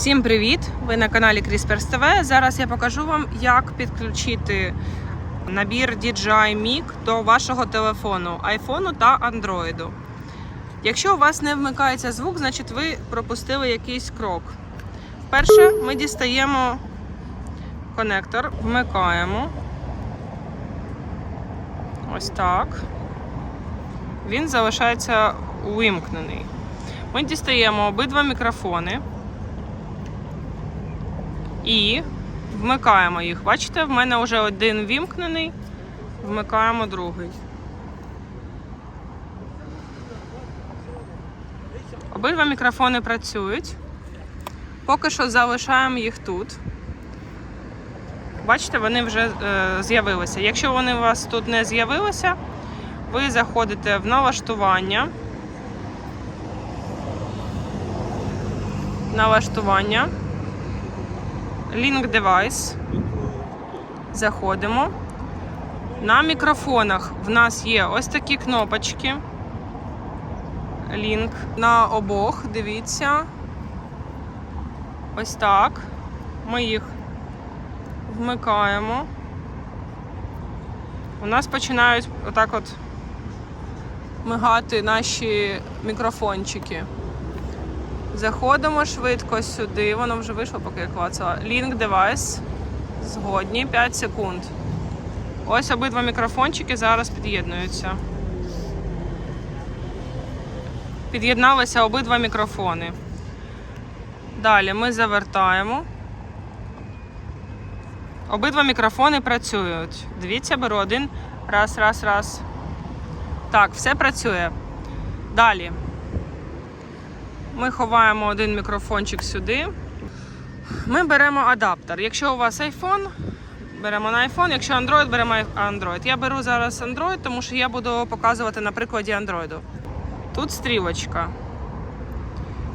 Всім привіт! Ви на каналі CRISPR TV. Зараз я покажу вам, як підключити набір DJI Mic до вашого телефону, айфону та андроїду. Якщо у вас не вмикається звук, значить ви пропустили якийсь крок. Перше, ми дістаємо конектор, вмикаємо. Ось так. Він залишається увімкнений. Ми дістаємо обидва мікрофони і вмикаємо їх. Бачите, в мене вже один вімкнений, вмикаємо другий. Обидва мікрофони працюють. Поки що залишаємо їх тут. Бачите, вони вже е, з'явилися. Якщо вони у вас тут не з'явилися, ви заходите в налаштування. Налаштування. Link Device. Заходимо. На мікрофонах в нас є ось такі кнопочки. Link на обох, дивіться. Ось так. Ми їх вмикаємо. У нас починають отак от мигати наші мікрофончики. Заходимо швидко сюди, воно вже вийшло, поки я клацала. Link device. Згодні 5 секунд. Ось обидва мікрофончики зараз під'єднуються. Під'єдналися обидва мікрофони. Далі ми завертаємо. Обидва мікрофони працюють. Дивіться, беру один. Раз, раз, раз. Так, все працює. Далі. Ми ховаємо один мікрофончик сюди. Ми беремо адаптер. Якщо у вас iPhone, беремо на iPhone, якщо Android, беремо Android. Я беру зараз Android, тому що я буду показувати на прикладі Android. Тут стрілочка.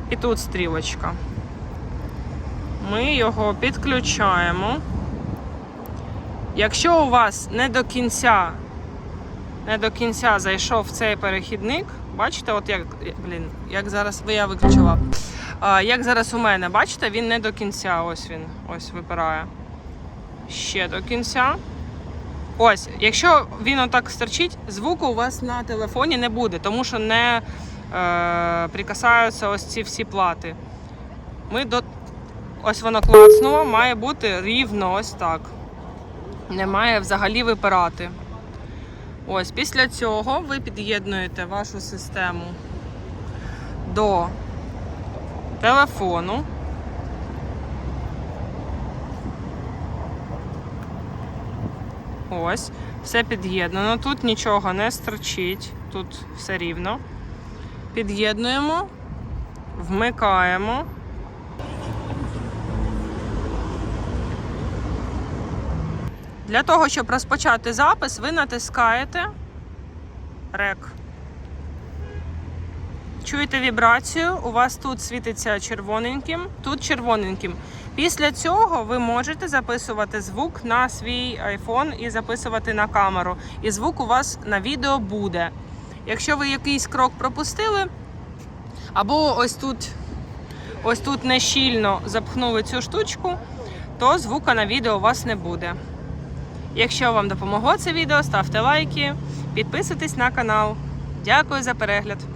І тут стрілочка. Ми його підключаємо. Якщо у вас не до кінця не до кінця зайшов цей перехідник, бачите, от як блін, як зараз я виключила. А, як зараз у мене, бачите, він не до кінця. Ось він ось випирає. Ще до кінця. Ось, якщо він отак стерчить, звуку у вас на телефоні не буде, тому що не е, прикасаються ось ці всі плати. Ми до. Ось воно клацнуло, має бути рівно ось так. Не має взагалі випирати. Ось після цього ви під'єднуєте вашу систему до телефону. Ось, все під'єднано. Тут нічого не стерчить, тут все рівно. Під'єднуємо, вмикаємо. Для того, щоб розпочати запис, ви натискаєте рек. Чуєте вібрацію, у вас тут світиться червоненьким, тут червоненьким. Після цього ви можете записувати звук на свій iPhone і записувати на камеру. І звук у вас на відео буде. Якщо ви якийсь крок пропустили, або ось тут, ось тут нещільно запхнули цю штучку, то звука на відео у вас не буде. Якщо вам допомогло це відео, ставте лайки, підписуйтесь на канал. Дякую за перегляд!